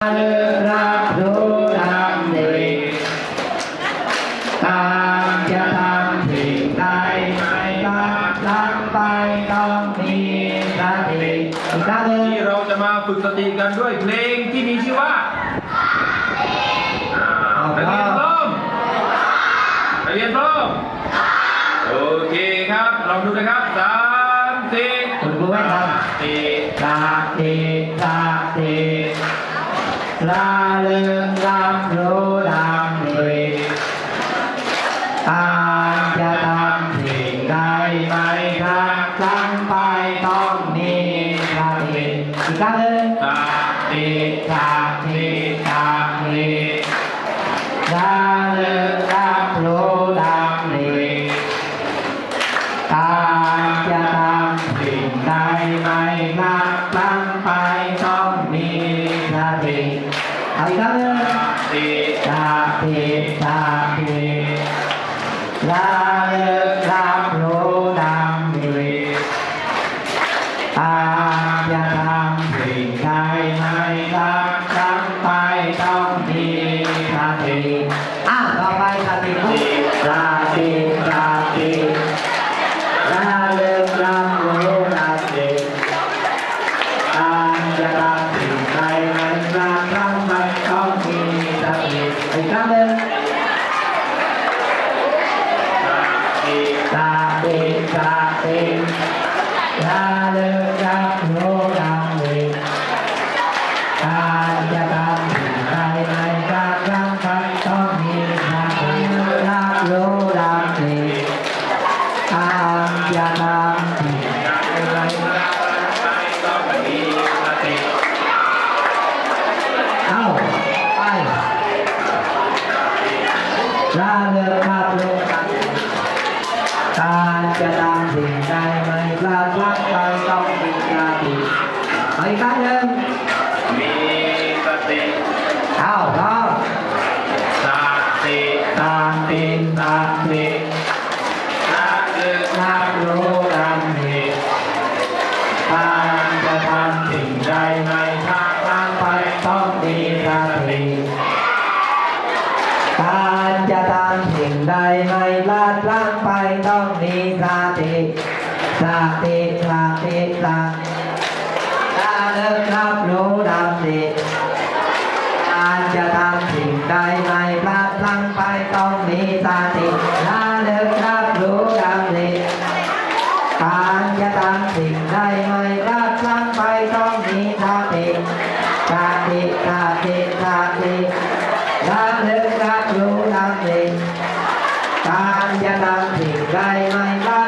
ทำสิ่งใดไม่รับลังไปต้องมีสติอีกครั้งหนึ่งที่เราจะมาฝึกสติกันด้วยเพลงที่มีชื่อว่านักเรียนพร้อมนักเรียนพร้อมโอเคครับ ลองดูนะครับสามสี่คุณครูไม่ทสี่ำส ละเริงรับรู้ดำริตามจะทำสิ่งใดไม่รับลังไปต้องมีสติอีกครั้งหนึ่งสาติสาติสาติระลึกรับรู้ดำริตามจะทำสิ่งใดไม่นับตั้งไปต้องมีสติ เอาอีกครั้งหนึ่งสี่สาติสาติระลึกรับรู้ดำริตาจะทำสิ่งใดไม่รับตั้งไปต้องมีสติอ้าวต่อไปสติสาติสา สี่สาติสาติระลึกรับรู้ดำริการจะทำสิ่งใดใน จะทำสิ่งใดไม่พลาดพลั้งไปต้องมีสติไปอีกครั้งหนึ่งมีสติเอาพร้อมสติตามตินตาม ใดไม่ลาดพลั้งไปต้องมีสติสติสติสติระลึกรับรู้ดำริการจะทำสิ่งใดไม่พลาดพลั้งไปต้องมีสติระลึกรับรู้ดำริการจะทำสิ่งใดไม่พลาดพลั้งไปต้องมีสติสติสติสติระลึกรับรู้ดำ ยาณังถิงไกรไม่บ้าน